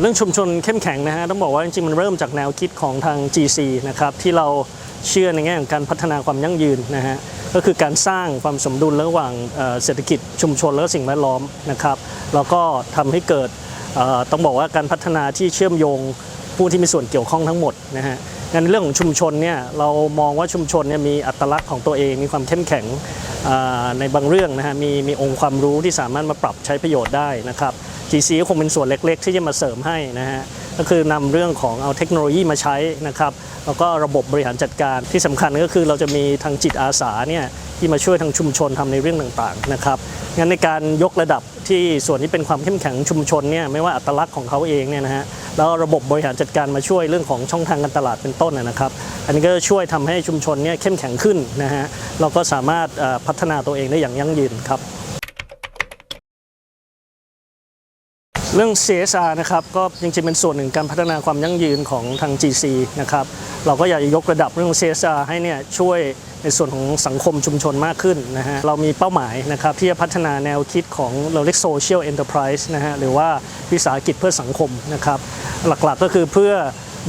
เรื่องชุมชนเข้มแข็งนะฮะต้องบอกว่าจริงๆมันเริ่มจากแนวคิดของทาง GC นะครับที่เราเชื่อในแง่ของการพัฒนาความยั่งยืนนะฮะก็คือการสร้างความสมดุลระหว่างเศรษฐกิจชุมชนและสิ่งแวดล้อมนะครับแล้วก็ทำให้เกิดต้องบอกว่าการพัฒนาที่เชื่อมโยงผู้ที่มีส่วนเกี่ยวข้องทั้งหมดนะฮะงั้นเรื่องของชุมชนเนี่ยเรามองว่าชุมชนเนี่ยมีอัตลักษณ์ของตัวเองมีความเข้มแข็งในบางเรื่องนะฮะมีมีองค์ความรู้ที่สามารถมาปรับใช้ประโยชน์ได้นะครับ GC ก็คงเป็นส่วนเล็กๆ ที่จะมาเสริมให้นะฮะก็คือนำเรื่องของเอาเทคโนโลยีมาใช้นะครับแล้วก็ระบบบริหารจัดการที่สำคัญก็คือเราจะมีทางจิตอาสาเนี่ยที่มาช่วยทางชุมชนทำในเรื่องต่างๆนะครับงั้นในการยกระดับที่ส่วนที่เป็นความเข้มแข็งชุมชนเนี่ยไม่ว่าอัตลักษณ์ของเขาเองเนี่ยนะฮะแล้วระบบบริหารจัดการมาช่วยเรื่องของช่องทางการตลาดเป็นต้นนะครับอันนี้ก็ช่วยทำให้ชุมชนเนี่ยเข้มแข็งขึ้นนะฮะเราก็สามารถพัฒนาตัวเองได้อย่างยั่งยืนครับ เรื่อง CSR นะครับก็จริงๆเป็นส่วนหนึ่งการพัฒนาความยั่งยืนของทาง GC นะครับเราก็อยากจะยกระดับเรื่อง CSR ให้เนี่ยช่วยในส่วนของสังคมชุมชนมากขึ้นนะฮะเรามีเป้าหมายนะครับที่จะพัฒนาแนวคิดของเราเรียก Social Enterprise นะฮะหรือว่าวิสาหกิจเพื่อสังคมนะครับหลักๆก็คือเพื่อ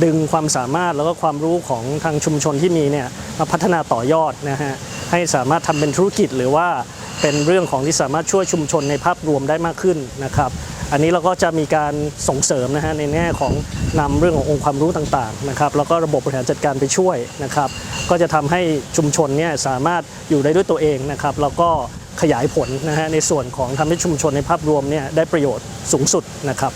ดึงความสามารถแล้วก็ความรู้ของทางชุมชนที่มีเนี่ยมาพัฒนาต่อยอดนะฮะให้สามารถทำเป็นธุรกิจหรือว่าเป็นเรื่องของที่สามารถช่วยชุมชนในภาพรวมได้มากขึ้นนะครับ อันนี้เราก็จะมีการส่งเสริมนะฮะในแง่ของนำเรื่องขององค์ความรู้ต่างๆนะครับแล้วก็ระบบบริหารจัดการไปช่วยนะครับ ก็จะทำให้ชุมชนเนี่ยสามารถอยู่ได้ด้วยตัวเองนะครับ แล้วก็ขยายผลนะฮะในส่วนของทำให้ชุมชนในภาพรวมเนี่ยได้ประโยชน์สูงสุดนะครับ